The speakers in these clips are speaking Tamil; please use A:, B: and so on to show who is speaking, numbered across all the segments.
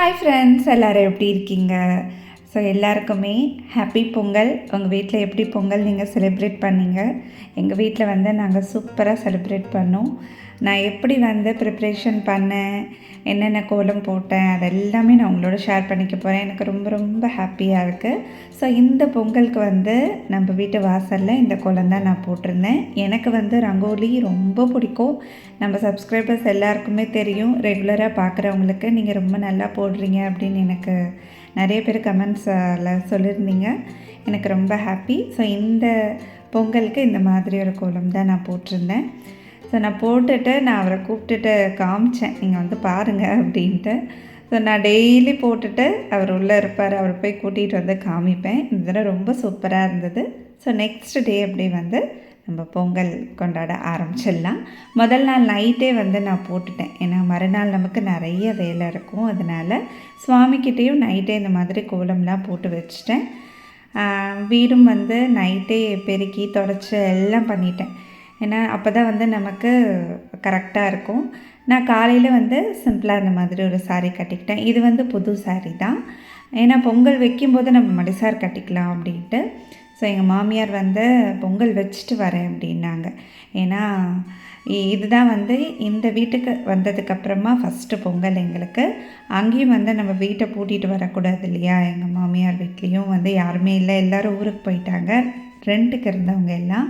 A: ஹாய் ஃப்ரெண்ட்ஸ் எல்லோரும் எப்படி இருக்கீங்க? ஸோ எல்லாருக்குமே ஹாப்பி பொங்கல். உங்கள் வீட்டில் எப்படி பொங்கல் நீங்கள் செலிப்ரேட் பண்ணீங்க? எங்கள் வீட்டில் வந்து நாங்கள் சூப்பராக செலிப்ரேட் பண்ணோம். நான் எப்படி வந்து ப்ரிப்ரேஷன் பண்ணேன் என்னென்ன கோலம் போட்டேன் அது எல்லாமே நான் உங்களோட ஷேர் பண்ணிக்க போகிறேன் எனக்கு ரொம்ப ரொம்ப ஹாப்பியாக இருக்குது ஸோ இந்த பொங்கலுக்கு வந்து நம்ம வீட்டு வாசலில் இந்த கோலம் தான் நான் போட்டிருந்தேன். எனக்கு வந்து ரங்கோலி ரொம்ப பிடிக்கும். நம்ம சப்ஸ்கிரைபர்ஸ் எல்லாருக்குமே தெரியும். ரெகுலராக பார்க்குறவங்களுக்கு நீங்கள் ரொம்ப நல்லா போடுறீங்க அப்படின்னு எனக்கு நிறைய பேர் கமெண்ட்ஸில் சொல்லியிருந்தீங்க. எனக்கு ரொம்ப ஹாப்பி ஸோ இந்த பொங்கலுக்கு இந்த மாதிரி ஒரு கோலம் தான் நான் போட்டிருந்தேன். ஸோ நான் போட்டுட்டு நான் அவரை கூப்பிட்டுட்டு காமிச்சேன். நீங்கள் வந்து பாருங்கள் அப்படின்ட்டு. ஸோ நான் டெய்லி போட்டுட்டு அவர் உள்ளே இருப்பார். அவர் போய் கூட்டிகிட்டு வந்து காமிப்பேன். இந்த தடவை ரொம்ப சூப்பராக இருந்தது. ஸோ நெக்ஸ்ட் டே அப்படி வந்து நம்ம பொங்கல் கொண்டாட ஆரம்பிச்சிடலாம். முதல் நாள் நைட்டே வந்து நான் போட்டுட்டேன். ஏன்னா மறுநாள் நமக்கு நிறைய வேலை இருக்கும். அதனால் சுவாமிக்கிட்டேயும் நைட்டே இந்த மாதிரி கோலம்லாம் போட்டு வச்சுட்டேன். வீடும் வந்து நைட்டே பெருக்கி தொடச்சி எல்லாம் பண்ணிட்டேன். ஏன்னா அப்போ தான் வந்து நமக்கு கரெக்டாக இருக்கும். நான் காலையில் வந்து சிம்பிளாக இந்த மாதிரி ஒரு சாரீ கட்டிக்கிட்டேன். இது வந்து புது சாரீ தான். ஏன்னா பொங்கல் வைக்கும்போது நம்ம மடிசார் கட்டிக்கலாம் அப்படின்ட்டு. ஸோ எங்கள் மாமியார் வந்து பொங்கல் வச்சுட்டு வரேன் அப்படின்னாங்க. ஏன்னா இதுதான் வந்து இந்த வீட்டுக்கு வந்ததுக்கப்புறமா ஃபஸ்ட்டு பொங்கல் எங்களுக்கு. அங்கேயும் வந்து நம்ம வீட்டை பூட்டிகிட்டு வரக்கூடாது இல்லையா? எங்கள் மாமியார் வீட்லேயும் வந்து யாருமே இல்லை. எல்லோரும் ஊருக்கு போயிட்டாங்க. ரெண்டுக்கு இருந்தவங்க எல்லாம்.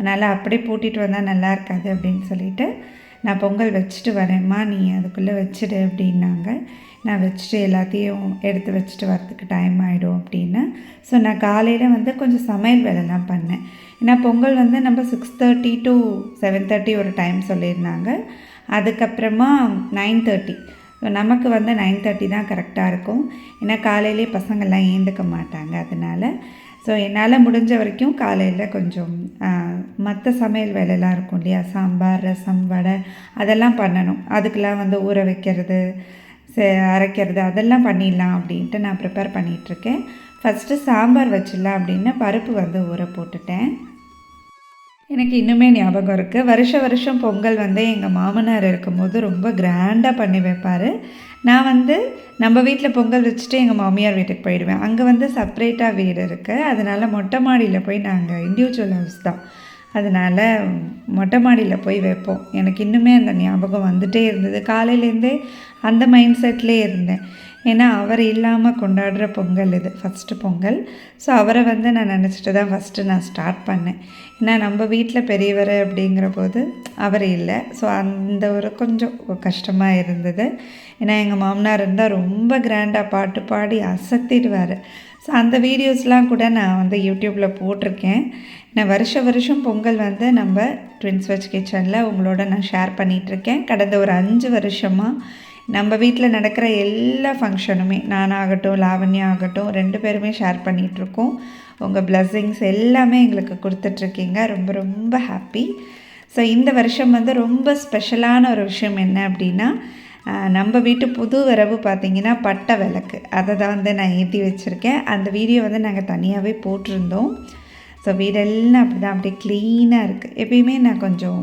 A: அதனால் அப்படியே பூட்டிகிட்டு வந்தால் நல்லா இருக்காது அப்படின்னு சொல்லிட்டு நான் பொங்கல் வச்சுட்டு வரேம்மா நீ அதுக்குள்ளே வச்சுடு அப்படின்னாங்க. நான் வச்சுட்டு எல்லாத்தையும் எடுத்து வச்சுட்டு வரதுக்கு டைம் ஆகிடும் அப்படின்னு ஸோ நான் காலையில் வந்து கொஞ்சம் சமையல் வேலைலாம் பண்ணேன். ஏன்னா பொங்கல் வந்து நம்ம six thirty to seven thirty ஒரு டைம் சொல்லியிருந்தாங்க. அதுக்கப்புறமா நைன் தேர்ட்டி நமக்கு வந்து நைன் தேர்ட்டி தான் கரெக்டாக இருக்கும். ஏன்னா காலையிலே பசங்கள்லாம் ஏந்துக்க மாட்டாங்க. அதனால் ஸோ என்னால் முடிஞ்ச வரைக்கும் காலையில் கொஞ்சம் மற்ற சமையல் வேலையெல்லாம் இருக்கும் இல்லையா? சாம்பார் ரசம் வடை அதெல்லாம் பண்ணணும். அதுக்கெலாம் வந்து ஊற வைக்கிறது அரைக்கிறது அதெல்லாம் பண்ணிடலாம் அப்படின்ட்டு நான் ப்ரிப்பேர் பண்ணிகிட்ருக்கேன் ஃபஸ்ட்டு சாம்பார் வச்சிடலாம் அப்படின்னு பருப்பு வந்து ஊற போட்டுட்டேன். எனக்கு இன்னுமே ஞாபகம் இருக்குது வருஷ வருஷம் பொங்கல் வந்து எங்கள் மாமனார் இருக்கும்போது ரொம்ப கிராண்டாக பண்ணி வைப்பார். நான் வந்து நம்ம வீட்டில் பொங்கல் வச்சுட்டு எங்கள் மாமியார் வீட்டுக்கு போயிடுவேன். அங்கே வந்து செப்ரேட்டாக வீடு இருக்குது அதனால் மொட்டை மாடியில் போய் நாங்கள் இண்டிவிஜுவல் ஹவுஸ் தான். அதனால் மொட்டை மாடியில் போய் வைப்போம். எனக்கு இன்னுமே அந்த ஞாபகம் வந்துகிட்டே இருந்தது. காலையிலேருந்தே அந்த மைண்ட் செட்லேயே இருந்தேன். ஏன்னா அவர் இல்லாமல் கொண்டாடுற பொங்கல் இது ஃபஸ்ட்டு பொங்கல். ஸோ அவரை வந்து நான் நினச்சிட்டு தான் ஃபஸ்ட்டு நான் ஸ்டார்ட் பண்ணேன். ஏன்னா நம்ம வீட்டில் பெரியவர் அப்படிங்கிற போது அவர் இல்லை. ஸோ அந்த ஒரு கொஞ்சம் கஷ்டமாக இருந்தது. ஏன்னா எங்கள் மாமனார் இருந்தால் ரொம்ப கிராண்டாக பாட்டு பாடி அசத்திடுவார். ஸோ அந்த வீடியோஸ்லாம் கூட நான் வந்து யூடியூப்பில் போட்டிருக்கேன். நான் வருஷ வருஷம் பொங்கல் வந்து நம்ம ட்வின்ஸ் வச் கிச்சனில் உங்களோட நான் ஷேர் பண்ணிகிட்ருக்கேன் கடந்த ஒரு அஞ்சு வருஷமாக நம்ம வீட்டில் நடக்கிற எல்லா ஃபங்க்ஷனுமே நானாகட்டும் லாவண்யா ஆகட்டும் ரெண்டு பேருமே ஷேர் பண்ணிகிட்ருக்கோம் உங்கள் பிளஸ்ஸிங்ஸ் எல்லாமே எங்களுக்கு கொடுத்துட்ருக்கீங்க ரொம்ப ரொம்ப ஹாப்பி ஸோ இந்த வருஷம் வந்து ரொம்ப ஸ்பெஷலான ஒரு விஷயம் என்ன அப்படின்னா நம்ம வீட்டு புது வரவு பார்த்திங்கன்னா பட்டை விளக்கு. அதை தான் வந்து நான் ஏற்றி வச்சுருக்கேன். அந்த வீடியோ வந்து நாங்கள் தனியாகவே போட்டிருந்தோம். ஸோ வீடெல்லாம் அப்படி தான் அப்படியே க்ளீனாக இருக்குது எப்பயுமே நான் கொஞ்சம்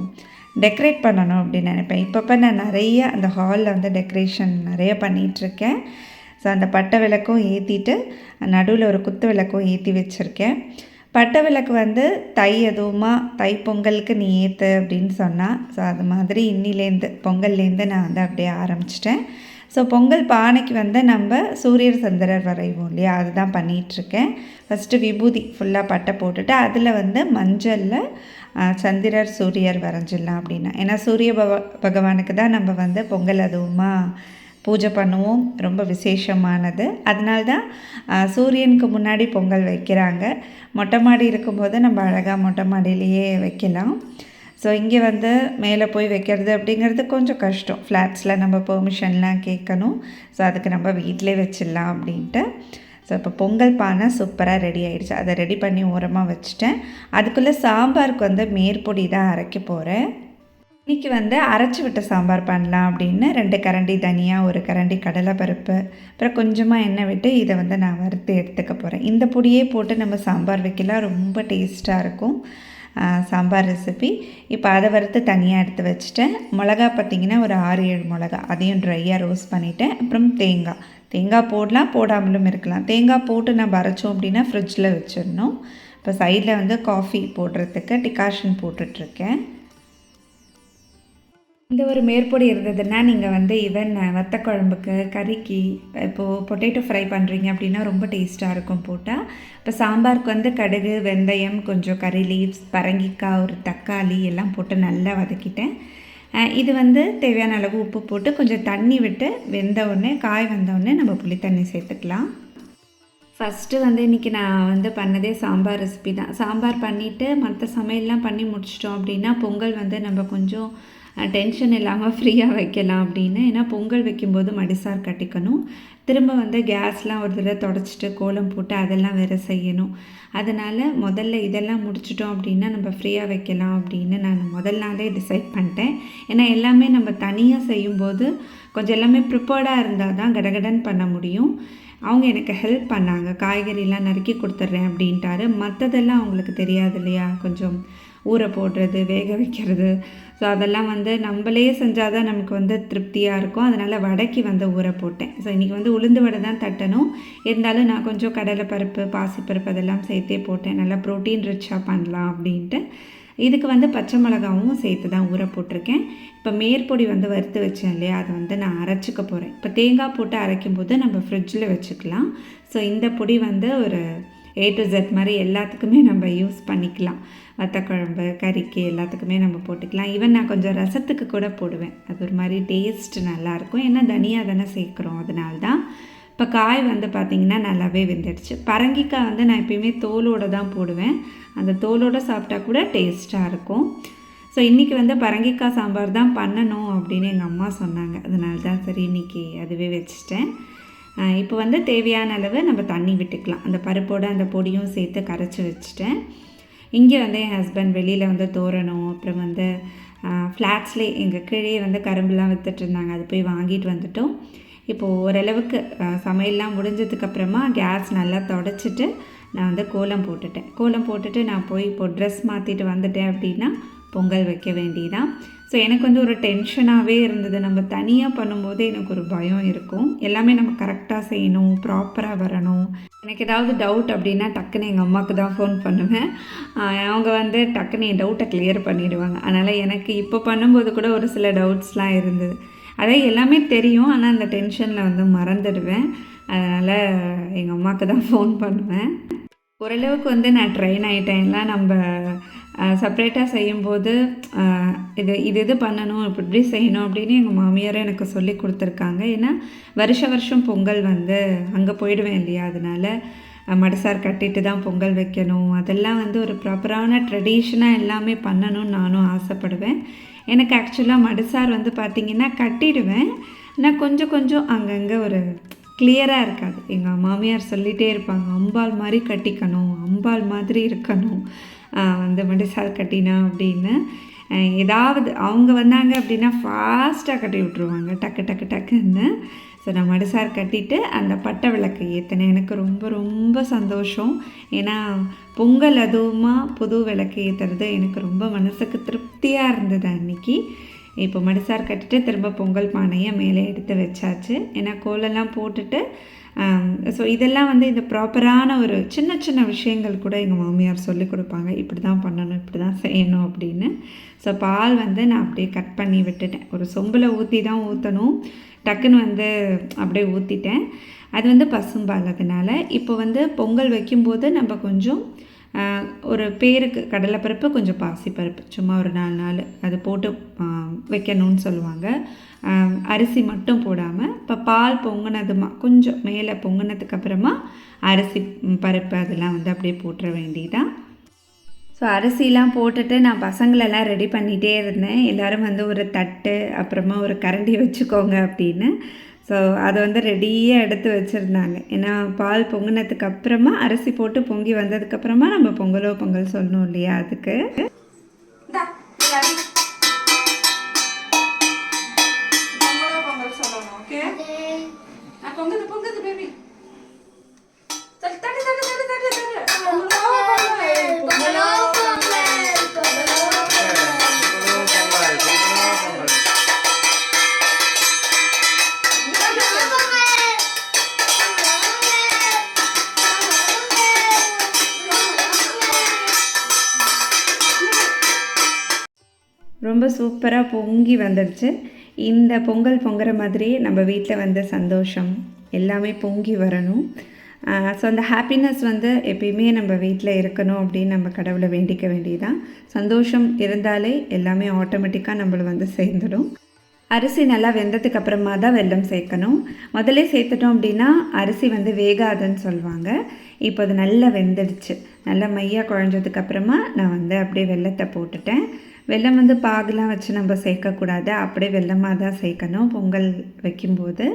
A: டெக்கரேட் பண்ணணும் அப்படின்னு நினைப்பேன். இப்பப்போ நான் நிறைய அந்த ஹாலில் வந்து டெக்கரேஷன் நிறைய பண்ணிகிட்ருக்கேன் ஸோ அந்த பட்டை விளக்கும் ஏற்றிட்டு நடுவில் ஒரு குத்து விளக்கும் ஏற்றி வச்சுருக்கேன். பட்டை விளக்கு வந்து தை எதுவுமா தை பொங்கலுக்கு நீ ஏற்று அப்படின்னு சொன்னால் ஸோ அது மாதிரி இன்னிலேருந்து பொங்கல்லேருந்து நான் வந்து அப்படியே ஆரம்பிச்சிட்டேன். ஸோ பொங்கல் பானைக்கு வந்து நம்ம சூரியர் சந்திரர் வரைவோம் இல்லையா? அதுதான் பண்ணிகிட்ருக்கேன் ஃபஸ்ட்டு விபூதி ஃபுல்லாக பட்டை போட்டுட்டு அதில் வந்து மஞ்சளில் சந்திரர் சூரியர் வரைஞ்சிடலாம் அப்படின்னா. ஏன்னா சூரிய பவ பகவானுக்கு தான் நம்ம வந்து பொங்கல் அதுவுமா பூஜை பண்ணுவோம். ரொம்ப விசேஷமானது. அதனால தான் சூரியனுக்கு முன்னாடி பொங்கல் வைக்கிறாங்க. மொட்டை மாடி இருக்கும்போது நம்ம அழகாக மொட்டை மாடியிலேயே வைக்கலாம். ஸோ இங்கே வந்து மேலே போய் வைக்கிறது அப்படிங்கிறது கொஞ்சம் கஷ்டம். ஃப்ளாட்ஸில் நம்ம பெர்மிஷன்லாம் கேட்கணும். ஸோ அதுக்கு நம்ம வீட்டிலே வச்சிடலாம் அப்படின்ட்டு. ஸோ இப்போ பொங்கல் பானை சூப்பராக ரெடி ஆகிடுச்சு அதை ரெடி பண்ணி ஓரமாக வச்சுட்டேன். அதுக்குள்ளே சாம்பாருக்கு வந்து மேற்பொடி தான் அரைக்க போகிறேன் இன்றைக்கி வந்து அரைச்சி விட்ட சாம்பார் பண்ணலாம் அப்படின்னு ரெண்டு கரண்டி தனியாக ஒரு கரண்டி கடலைப்பருப்பு அப்புறம் கொஞ்சமாக எண்ணெய் விட்டு இதை வந்து நான் வறுத்து எடுத்துக்க போகிறேன் இந்த பொடியே போட்டு நம்ம சாம்பார் வைக்கலாம். ரொம்ப டேஸ்ட்டாக இருக்கும். சாம்பார் ரெசிபி இப்போ அதை வறுத்து தனியாக எடுத்து வச்சுட்டேன். மிளகா பார்த்திங்கன்னா ஒரு ஆறு ஏழு மிளகா. அதையும் ட்ரையாக ரோஸ்ட் பண்ணிவிட்டேன் அப்புறம் தேங்காய். தேங்காய் போடலாம் போடாமலும் இருக்கலாம். தேங்காய் போட்டு நம்ம அரைச்சோம் அப்படின்னா ஃப்ரிட்ஜில் வச்சிடணும். இப்போ சைடில் வந்து காஃபி போடுறதுக்கு டிகாஷன் போட்டுட்ருக்கேன் இந்த ஒரு மேற்பொடி இருந்ததுன்னா நீங்கள் வந்து ஈவன் வத்த குழம்புக்கு கறிக்கு இப்போது பொட்டேட்டோ ஃப்ரை பண்ணுறீங்க அப்படின்னா ரொம்ப டேஸ்ட்டாக இருக்கும் போட்டால் இப்போ சாம்பாருக்கு வந்து கடுகு வெந்தயம் கொஞ்சம் கறி லீவ்ஸ் பரங்கிக்காய் ஒரு தக்காளி எல்லாம் போட்டு நல்லா வதக்கிட்டேன். இது வந்து தேவையான அளவு உப்பு போட்டு கொஞ்சம் தண்ணி விட்டு வெந்த உடனே காய் வந்த உடனே நம்ம புளி தண்ணி சேர்த்துக்கலாம். ஃபஸ்ட்டு வந்து இன்றைக்கி நான் வந்து பண்ணதே சாம்பார் ரெசிபி தான். சாம்பார் பண்ணிவிட்டு மற்ற சமையல்லாம் பண்ணி முடிச்சிட்டோம் அப்படின்னா பொங்கல் வந்து நம்ம கொஞ்சம் டென்ஷன் இல்லாமல் ஃப்ரீயாக வைக்கலாம் அப்படின்னு. ஏன்னா பொங்கல் வைக்கும்போது மடிசார் கட்டிக்கணும். திரும்ப வந்து கேஸ்லாம் ஒரு தடவை தொடச்சிட்டு கோலம் போட்டு அதெல்லாம் வேறு செய்யணும். அதனால் முதல்ல இதெல்லாம் முடிச்சிட்டோம் அப்படின்னா நம்ம ஃப்ரீயாக வைக்கலாம் அப்படின்னு நான் முதல் நாளே டிசைட் பண்ணிட்டேன். ஏன்னா எல்லாமே நம்ம தனியாக செய்யும்போது கொஞ்சம் எல்லாமே ப்ரிப்பேர்டாக இருந்தால் தான் கடகடன் பண்ண முடியும். அவங்க எனக்கு ஹெல்ப் பண்ணாங்க. காய்கறிலாம் நறுக்கி கொடுத்துட்றேன் அப்படின்ட்டாரு. மற்றதெல்லாம் அவங்களுக்கு தெரியாது இல்லையா? கொஞ்சம் ஊற போடுறது வேக வைக்கிறது. ஸோ அதெல்லாம் வந்து நம்மளே செஞ்சால் தான் நமக்கு வந்து திருப்தியாக இருக்கும். அதனால் வடைக்கு வந்து ஊற போட்டேன். ஸோ இன்றைக்கி வந்து உளுந்து வடை தான் தட்டணும். இருந்தாலும் நான் கொஞ்சம் கடலைப்பருப்பு பாசிப்பருப்பு அதெல்லாம் சேர்த்தே போட்டேன். நல்லா ப்ரோட்டீன் ரிச்சாக பண்ணலாம் அப்படின்ட்டு. இதுக்கு வந்து பச்சை மிளகாவும் சேர்த்து தான் ஊற போட்டிருக்கேன். இப்போ மேற்பொடி வந்து வறுத்து வச்சேன் இல்லையா? அதை வந்து நான் அரைச்சிக்க போகிறேன் இப்போ தேங்காய் போட்டு அரைக்கும் போது நம்ம ஃப்ரிட்ஜில் வச்சுக்கலாம். ஸோ இந்த பொடி வந்து ஒரு ஏ டு ஜெட் மாதிரி எல்லாத்துக்குமே நம்ம யூஸ் பண்ணிக்கலாம். வத்தக்குழம்பு கறிக்கு எல்லாத்துக்குமே நம்ம போட்டுக்கலாம். ஈவன் நான் கொஞ்சம் ரசத்துக்கு கூட போடுவேன். அது ஒரு மாதிரி டேஸ்ட் நல்லாயிருக்கும் ஏன்னா தனியாக தானே சேர்க்குறோம். அதனால தான் இப்போ காய் வந்து பார்த்திங்கன்னா நல்லாவே வெந்துடுச்சு. பரங்கிக்காய் வந்து நான் எப்பயுமே தோலோடு தான் போடுவேன். அந்த தோலோடு சாப்பிட்டா கூட டேஸ்ட்டாக இருக்கும். ஸோ இன்றைக்கி வந்து பரங்கிக்காய் சாம்பார் தான் பண்ணணும் அப்படின்னு எங்கள் அம்மா சொன்னாங்க. அதனால தான் சரி இன்றைக்கி அதுவே வச்சுட்டேன். இப்போ வந்து தேவையான அளவு நம்ம தண்ணி விட்டுக்கலாம். அந்த பருப்போட அந்த பொடியும் சேர்த்து கரைச்சி வச்சுட்டேன். இங்கே வந்து என் ஹஸ்பண்ட் வெளியில் வந்து தோரணும் அப்புறம் வந்து ஃப்ளாட்ஸ்லேயே எங்கள் கீழே வந்து கரும்புலாம் விற்றுட்ருந்தாங்க இருந்தாங்க. அது போய் வாங்கிட்டு வந்துட்டோம். இப்போது ஓரளவுக்கு சமையல்லாம் முடிஞ்சதுக்கப்புறமா கேஸ் நல்லா தொடச்சிட்டு நான் வந்து கோலம் போட்டுட்டேன். கோலம் போட்டுட்டு நான் போய் இப்போ ட்ரெஸ் மாற்றிட்டு வந்துட்டேன் அப்படின்னா பொங்கல் வைக்க வேண்டியதான் ஸோ எனக்கு வந்து ஒரு டென்ஷனாகவே இருந்தது. நம்ம தனியாக பண்ணும்போது எனக்கு ஒரு பயம் இருக்கும். எல்லாமே நம்ம கரெக்டாக செய்யணும் ப்ராப்பராக வரணும். எனக்கு ஏதாவது டவுட் அப்படின்னா டக்குன்னு எங்கள் அம்மாவுக்கு தான் ஃபோன் பண்ணுவேன். அவங்க வந்து டக்குன்னு என் டவுட்டை கிளியர் பண்ணிடுவாங்க. அதனால் எனக்கு இப்போ பண்ணும்போது கூட ஒரு சில டவுட்ஸ்லாம் இருந்தது. அதே எல்லாமே தெரியும். ஆனால் அந்த டென்ஷனில் வந்து மறந்துடுவேன். அதனால் எங்கள் அம்மாவுக்கு தான் ஃபோன் பண்ணுவேன். ஓரளவுக்கு வந்து நான் ட்ரெயின் ஆகிட்டேன் எல்லாம் நம்ம செப்ரேட்டாக செய்யும்போது இது இது இது பண்ணணும் இப்படி இப்படி செய்யணும் அப்படின்னு எங்கள் மாமியாரும் எனக்கு சொல்லி கொடுத்துருக்காங்க. ஏன்னா வருஷ வருஷம் பொங்கல் வந்து அங்கே போயிடுவேன் இல்லையா? அதனால மடசார் கட்டிட்டு தான் பொங்கல் வைக்கணும். அதெல்லாம் வந்து ஒரு ப்ராப்பரான ட்ரெடிஷனாக எல்லாமே பண்ணணும்னு நானும் ஆசைப்படுவேன். எனக்கு ஆக்சுவலாக மடசார் வந்து பார்த்திங்கன்னா கட்டிடுவேன். நான் கொஞ்சம் கொஞ்சம் அங்கங்கே ஒரு கிளியராக இருக்காது. எங்கள் மாமியார் சொல்லிகிட்டே இருப்பாங்க அம்பாள் மாதிரி கட்டிக்கணும் அம்பாள் மாதிரி இருக்கணும். ஆஹ் வந்து மடிசார் கட்டினா அப்படின்னு. ஏதாவது அவங்க வந்தாங்க அப்படின்னா ஃபாஸ்ட்டாக கட்டி விட்ருவாங்க டக்கு டக்கு டக்குன்னு. ஸோ நான் மடுசார் கட்டிட்டு அந்த பட்டை விளக்கு ஏற்றினேன் எனக்கு ரொம்ப ரொம்ப சந்தோஷம். ஏன்னா பொங்கல் அதுவுமா புது விளக்கு ஏற்றுறது எனக்கு ரொம்ப மனசுக்கு திருப்தியாக இருந்தது அன்றைக்கி இப்போ மடுசார் கட்டிட்டு திரும்ப பொங்கல் பானையை மேலே எடுத்து வச்சாச்சு. ஏன்னா கோலெல்லாம் போட்டுட்டு ஸோ இதெல்லாம் வந்து இந்த ப்ராப்பரான ஒரு சின்ன சின்ன விஷயங்கள் கூட எங்கள் மாமியார் சொல்லி கொடுப்பாங்க. இப்படி தான் பண்ணணும் இப்படி தான் செய்யணும் அப்படின்னு. ஸோ பால் வந்து நான் அப்படியே கட் பண்ணி விட்டுட்டேன். ஒரு சொம்பில் ஊற்றி தான் ஊற்றணும் டக்குன்னு வந்து அப்படியே ஊற்றிட்டேன் அது வந்து பசும்பால் அதனால். இப்போ வந்து பொங்கல் வைக்கும்போது நம்ம கொஞ்சம் ஒரு பேருக்கு கடலைப்பருப்பு கொஞ்சம் பாசிப்பருப்பு சும்மா ஒரு நாலு நாள் அது போட்டு வைக்கணும்னு சொல்லுவாங்க. அரிசி மட்டும் போடாமல் இப்போ பால் பொங்கினதுமா கொஞ்சம் மேலே பொங்கினதுக்கு அப்புறமா அரிசி பருப்பு அதெல்லாம் வந்து அப்படியே போட்டுற வேண்டியதான் ஸோ அரிசிலாம் போட்டுட்டு நான் பசங்களெல்லாம் ரெடி பண்ணிகிட்டே இருந்தேன். எல்லோரும் வந்து ஒரு தட்டு அப்புறமா ஒரு கரண்டி வச்சுக்கோங்க அப்படின்னு. ஸோ அதை வந்து ரெடியாக எடுத்து வச்சுருந்தாங்க. ஏன்னா பால் பொங்கினதுக்கு அப்புறமா அரிசி போட்டு பொங்கி வந்ததுக்கப்புறமா நம்ம பொங்கலோ பொங்கல் சொல்லணும் இல்லையா அதுக்கு? பொங்குது பொங்குது பேபி தட்டு தட்டு ரொம்ப சூப்பராக பொங்கி வந்துடுச்சு. இந்த பொங்கல் பொங்குற மாதிரியே நம்ம வீட்டில் வந்து சந்தோஷம் எல்லாமே பொங்கி வரணும். ஸோ அந்த ஹாப்பினஸ் வந்து எப்பயுமே நம்ம வீட்டில் இருக்கணும் அப்படின்னு நம்ம கடவுளை வேண்டிக்க வேண்டியதான் சந்தோஷம் இருந்தாலே எல்லாமே ஆட்டோமேட்டிக்காக நம்மளை வந்து சேர்ந்துடும். அரிசி நல்லா வெந்ததுக்கு அப்புறமா தான் வெல்லம் சேர்க்கணும். முதல்ல சேர்த்துட்டோம் அப்படின்னா அரிசி வந்து வேகாதுன்னு சொல்லுவாங்க. இப்போ அது நல்லா வெந்துடுச்சு. நல்லா மையாக குழஞ்சதுக்கு அப்புறமா நான் வந்து அப்படியே வெள்ளத்தை போட்டுட்டேன். வெல்லம் வந்து பாகுலாம் வச்சு நம்ம சேர்க்கக்கூடாது. அப்படியே வெல்லமாக தான் சேர்க்கணும். பொங்கல் வைக்கும்போது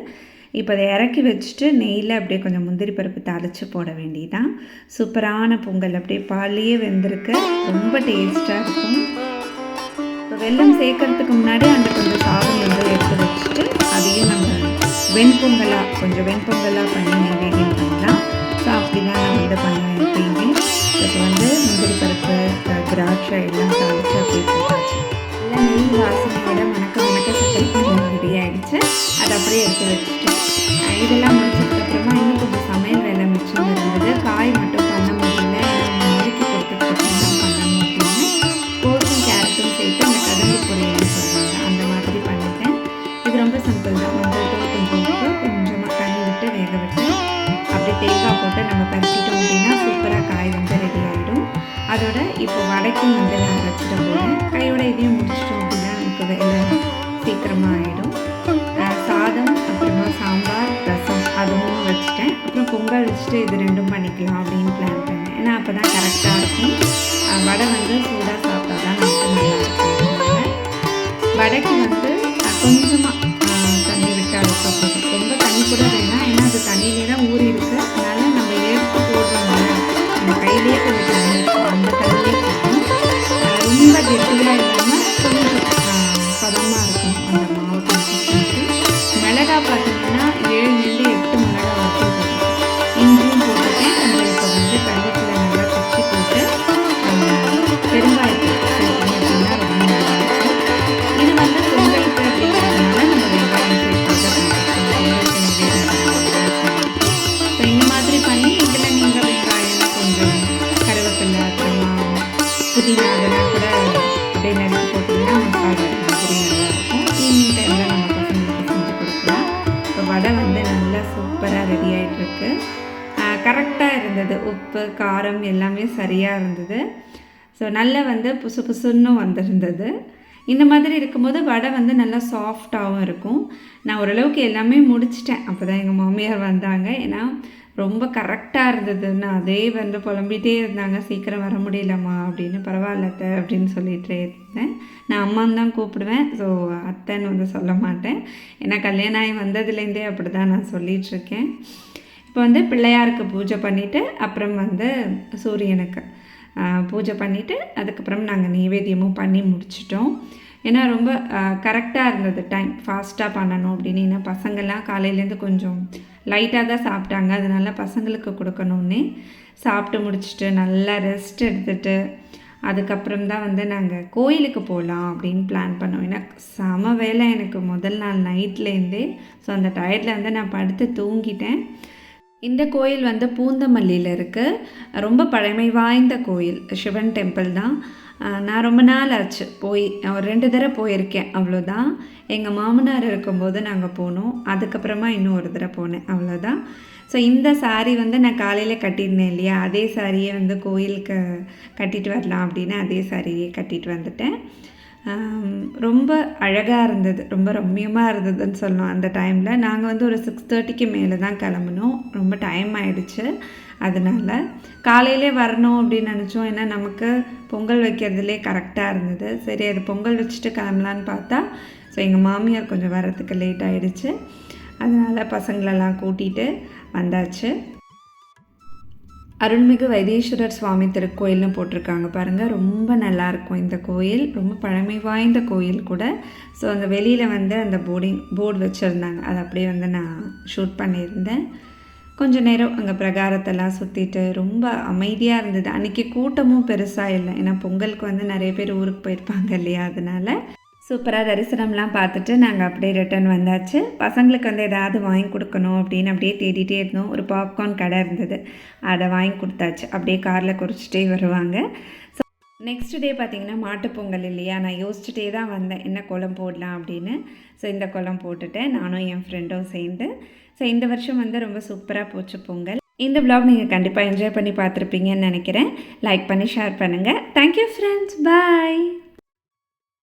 A: இப்போ அதை இறக்கி வச்சுட்டு நெய்யில் அப்படியே கொஞ்சம் முந்திரி பருப்பு தாளித்து போட வேண்டியதான் சூப்பரான பொங்கல். அப்படியே பாலையே வெந்திருக்கு. ரொம்ப டேஸ்ட்டாக இருக்கும். இப்போ வெல்லம் சேர்க்கறதுக்கு முன்னாடி அந்த கொஞ்சம் சாதம் வந்து எடுத்து வச்சுட்டு அதையும் நம்ம வெண்பொங்கலாக கொஞ்சம் வெண்பொங்கலாக கொஞ்சம் மஞ்சள் கொஞ்சம் உப்பு கொஞ்சமாக தண்ணி விட்டு வேக விட்டு அப்படியே தேங்காய் போட்டு நம்ம பறிச்சிட்டோம் அப்படின்னா சூப்பராக காய் வந்து ரெடி ஆகிடும் அதோட இப்போ வடைக்கும் வந்து நான் வச்சுட்டு போகிறேன் கையோட இதையும் முடிச்சிட்டோம் அப்படின்னா நமக்கு வேலை சீக்கிரமாக ஆகிடும் சாதம் அப்புறமா சாம்பார் ரசம் அதுவும் வச்சுட்டேன் அப்புறம் பொங்கல் வச்சுட்டு இது ரெண்டும் பண்ணிக்கலாம் அப்படின்னு பிளான் பண்ணேன் ஏன்னா அப்போ தான் கரெக்டாக இருக்கும் வடை வந்து சூடாக சாப்பிட்டா தான் நமக்கு நல்லா இருக்கும் வடைக்கு வந்து கொஞ்சமாக சரியாக இருந்தது. ஸோ நல்லா வந்து புசு புசுன்னு வந்திருந்தது. இந்த மாதிரி இருக்கும்போது வடை வந்து நல்லா சாஃப்டாகவும் இருக்கும். நான் ஓரளவுக்கு எல்லாமே முடிச்சிட்டேன். அப்போ தான் எங்கள் மாமியார் வந்தாங்க. ஏன்னா ரொம்ப கரெக்டாக இருந்ததுன்னு அதே வந்து புலம்பிகிட்டே இருந்தாங்க. சீக்கிரம் வர முடியலம்மா அப்படின்னு. பரவாயில்ல அத்தை அப்படின்னு சொல்லிகிட்டே இருந்தேன். நான் அம்மான்னு தான் கூப்பிடுவேன். ஸோ அத்தைன்னு வந்து சொல்ல மாட்டேன். ஏன்னா கல்யாணம் ஆகி வந்ததுலேருந்தே அப்படி தான் நான் சொல்லிகிட்ருக்கேன் இப்போ வந்து பிள்ளையாருக்கு பூஜை பண்ணிவிட்டு அப்புறம் வந்து சூரியனுக்கு பூஜை பண்ணிவிட்டு அதுக்கப்புறம் நாங்கள் நைவேத்தியமும் பண்ணி முடிச்சிட்டோம். ஏன்னா ரொம்ப கரெக்டாக இருந்தது டைம் ஃபாஸ்ட்டாக பண்ணணும் அப்படின்னு. ஏன்னா பசங்கள்லாம் காலையிலேருந்து கொஞ்சம் லைட்டாக தான் சாப்பிட்டாங்க. அதனால பசங்களுக்கு கொடுக்கணுன்னே சாப்பிட்டு முடிச்சுட்டு நல்லா ரெஸ்ட் எடுத்துகிட்டு அதுக்கப்புறம் தான் வந்து நாங்கள் கோயிலுக்கு போகலாம் அப்படின்னு பிளான் பண்ணோம். ஏன்னா செம வேலை எனக்கு முதல் நாள் நைட்லேருந்தே ஸோ அந்த டயர்டில் வந்து நான் படுத்து தூங்கிட்டேன். இந்த கோயில் வந்து பூந்தமல்லியில் இருக்குது ரொம்ப பழமை வாய்ந்த கோயில். சிவன் டெம்பிள் தான். நான் ரொம்ப நாள் ஆச்சு போய் ஒரு ரெண்டு தடவை போயிருக்கேன் அவ்வளோதான். எங்கள் மாமனார் இருக்கும்போது நாங்கள் போனோம். அதுக்கப்புறமா இன்னும் ஒரு தடவை போனேன் அவ்வளோதான். ஸோ இந்த சாரீ வந்து நான் காலையில் கட்டியிருந்தேன் இல்லையா? அதே சாரியை வந்து கோயிலுக்கு கட்டிட்டு வரலாம் அப்படின்னு அதே சாரியை கட்டிட்டு வந்துட்டேன். ரொம்ப அழகாக இருந்தது. ரொம்ப ரம்மியமாக இருந்ததுன்னு சொல்லணும் அந்த டைமில் நாங்கள் வந்து ஒரு சிக்ஸ் தேர்ட்டிக்கு மேலே தான் கிளம்புனோம். ரொம்ப டைம் ஆயிடுச்சு அதனால. காலையிலே வரணும் அப்படின்னு நினச்சோம். ஏன்னா நமக்கு பொங்கல் வைக்கிறதுலே கரெக்டாக இருந்தது. சரி அது பொங்கல் வச்சுட்டு கிளம்பலான்னு பார்த்தா ஸோ எங்கள் மாமியார் கொஞ்சம் வர்றதுக்கு லேட் ஆகிடுச்சு அதனால் பசங்களெல்லாம் கூட்டிகிட்டு வந்தாச்சு. அருள்மிகு வைத்தீஸ்வரர் சுவாமி திருக்கோயில்னு போட்டிருக்காங்க பாருங்கள் ரொம்ப நல்லாயிருக்கும் இந்த கோயில். ரொம்ப பழமை வாய்ந்த கோயில் கூட. ஸோ அந்த வெளியில் வந்து அந்த போர்டிங் போர்டு வச்சுருந்தாங்க. அதை அப்படியே வந்து நான் ஷூட் பண்ணியிருந்தேன். கொஞ்ச நேரம் அங்கே பிரகாரத்தெல்லாம் சுற்றிட்டு ரொம்ப அமைதியாக இருந்தது. அன்றைக்கி கூட்டமும் பெருசாக இல்லை. ஏன்னா பொங்கலுக்கு வந்து நிறைய பேர் ஊருக்கு போயிருப்பாங்க இல்லையா? அதனால சூப்பராக தரிசனம்லாம் பார்த்துட்டு நாங்கள் அப்படியே ரிட்டர்ன் வந்தாச்சு. பசங்களுக்கு வந்து ஏதாவது வாங்கி கொடுக்கணும் அப்படின்னு அப்படியே தேடிட்டே இருந்தோம். ஒரு பாப்கார்ன் கடை இருந்தது. அதை வாங்கி கொடுத்தாச்சு. அப்படியே காரில் குறிச்சிட்டே வருவாங்க. ஸோ நெக்ஸ்ட் டே பார்த்திங்கன்னா மாட்டுப்பொங்கல் இல்லையா? நான் யோசிச்சுட்டே தான் வந்தேன். என்ன குளம் போடலாம் அப்படின்னு. ஸோ இந்த குளம் போட்டுட்டேன். நானும் என் ஃப்ரெண்டும் சேர்ந்து. ஸோ இந்த வருஷம் வந்து ரொம்ப சூப்பராக போச்சு பொங்கல். இந்த ப்ளாக் நீங்கள் கண்டிப்பாக என்ஜாய் பண்ணி பார்த்துருப்பீங்கன்னு நினைக்கிறேன். லைக் பண்ணி ஷேர் பண்ணுங்கள் தேங்க்யூ ஃப்ரெண்ட்ஸ் பாய்